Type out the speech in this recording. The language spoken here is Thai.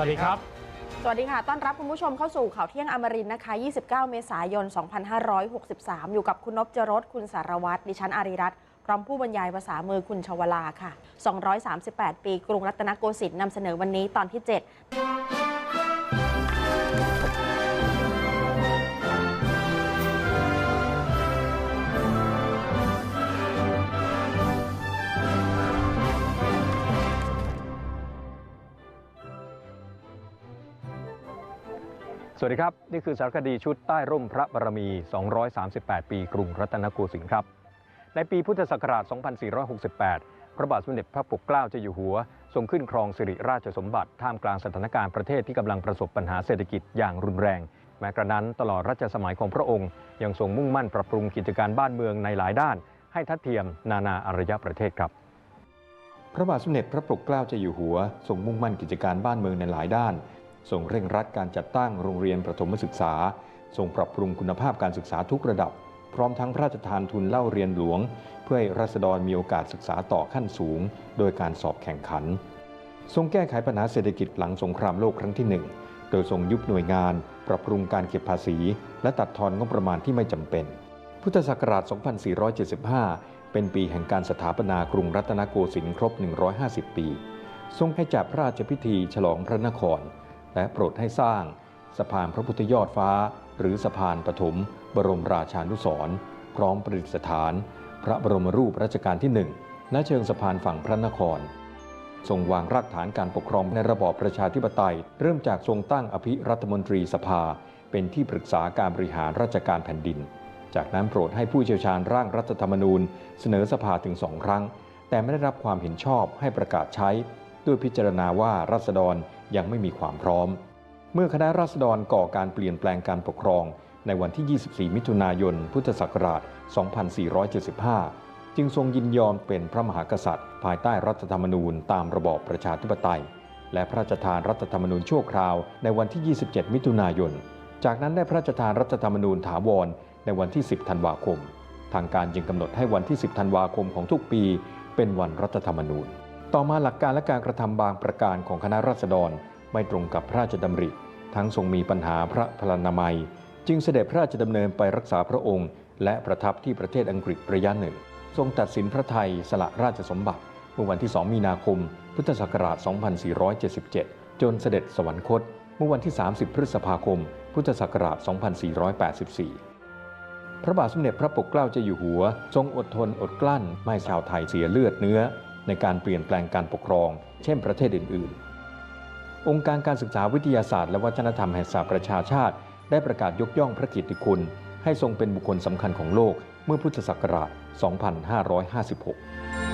วัสดีครับ สวัสดีค่ะ ต้อนรับคุณผู้ชมเข้าสู่ข่าวเที่ยงอมรินนะคะ 29 เมษายน 2563 อยู่กับคุณนพจรสคุณสารวัตร ดิฉันอาริรัตน์พร้อมผู้บรรยายภาษามือคุณชวลาค่ะ 238 ปีกรุงรัตนโกสินทร์นำเสนอวันนี้ตอนที่ 7 สวัสดีครับ นี่คือสารคดีชุดใต้ร่มพระบารมี 238 ปีกรุงรัตนโกสินทร์ครับ ในปีพุทธศักราช 2468 พระบาทสมเด็จพระปกเกล้าเจ้าอยู่หัว ทรงขึ้นครองสิริราชสมบัติ ท่ามกลางสถานการณ์ประเทศที่กำลังประสบปัญหาเศรษฐกิจอย่างรุนแรง แม้กระนั้นตลอดรัชสมัยของพระองค์ ยังทรงมุ่งมั่นปรับปรุงกิจการบ้านเมืองในหลายด้าน ให้ทัดเทียมนานาอารยประเทศครับ พระบาทสมเด็จพระปกเกล้าเจ้าอยู่หัวทรงมุ่งมั่นกิจการบ้านเมืองในหลายด้าน ทรงเร่งรัดการจัดตั้งโรงเรียนประถมศึกษาทรงปรับปรุงคุณภาพการศึกษาทุกระดับ พร้อมทั้งพระราชทานทุนเล่าเรียนหลวง เพื่อให้รัษฎรมีโอกาสศึกษาต่อขั้นสูง โดยการสอบแข่งขัน ทรงแก้ไขปัญหาเศรษฐกิจหลังสงครามโลกครั้งที่หนึ่งโดยทรงยุบหน่วยงาน ปรับปรุงการเก็บภาษี และตัดทอนงบประมาณที่ไม่จำเป็น พุทธศักราช 2475 เป็นปีแห่งการสถาปนากรุงรัตนโกสินทร์ครบ 150 ปี ทรงให้จัดพระราชพิธีฉลองพระนคร และโปรดให้สร้างสะพานพระพุทธยอดฟ้า หรือสะพานปฐมบรมราชานุสรพร้อมประดิษฐาน พระบรมรูปรัชกาลที่หนึ่งณเชิงสะพานฝั่งพระนคร ทรงวางรากฐานการปกครองในระบอบประชาธิปไตย เริ่มจากทรงตั้งอภิรัฐมนตรีสภา เป็นที่ปรึกษาการบริหารราชการแผ่นดิน จากนั้นโปรดให้ผู้เชี่ยวชาญร่างรัฐธรรมนูญ เสนอสภาถึงสองครั้ง แต่ไม่ได้รับความเห็นชอบให้ประกาศใช้ ด้วยพิจารณาว่ารัษฎรยังไม่มีความพร้อม เมื่อคณะราษฎรก่อการเปลี่ยนแปลงการปกครอง ในวันที่ 24 มิถุนายน พุทธศักราช 2475 จึงทรงยินยอมเป็นพระมหากษัตริย์ ภายใต้รัฐธรรมนูญตามระบอบประชาธิปไตย และพระราชทานรัฐธรรมนูญชั่วคราวในวันที่ 27 มิถุนายน จากนั้นได้พระราชทานรัฐธรรมนูญถาวรในวันที่ 10 ธันวาคม ทางการจึงกำหนดให้วันที่ 10 ธันวาคมของทุกปี เป็นวันรัฐธรรมนูญ ต่อมาหลักการและการกระทำบางประการของคณะราษฎรไม่ตรงกับพระราชดำริ ทั้งทรงมีปัญหาพระพลานามัย จึงเสด็จพระราชดำเนินไปรักษาพระองค์ และประทับที่ประเทศอังกฤษระยะหนึ่ง ทรงตัดสินพระไทยสละราชสมบัติเมื่อวันที่ 2 มีนาคม พุทธศักราช 2477 จนเสด็จสวรรคต เมื่อวันที่ 30 พฤษภาคม พุทธศักราช 2484 พระบาทสมเด็จพระปกเกล้าเจ้าอยู่หัว ทรงอดทนอดกลั้นไม่ให้ชาวไทยเสียเลือดเนื้อ ในการเปลี่ยนแปลงการปกครอง เช่นประเทศอื่น ๆ องค์การการศึกษาวิทยาศาสตร์ และวัฒนธรรมแห่งสหประชาชาติ ได้ประกาศยกย่องพระกิตติคุณ ให้ทรงเป็นบุคคลสำคัญของโลกเมื่อพุทธศักราช 2556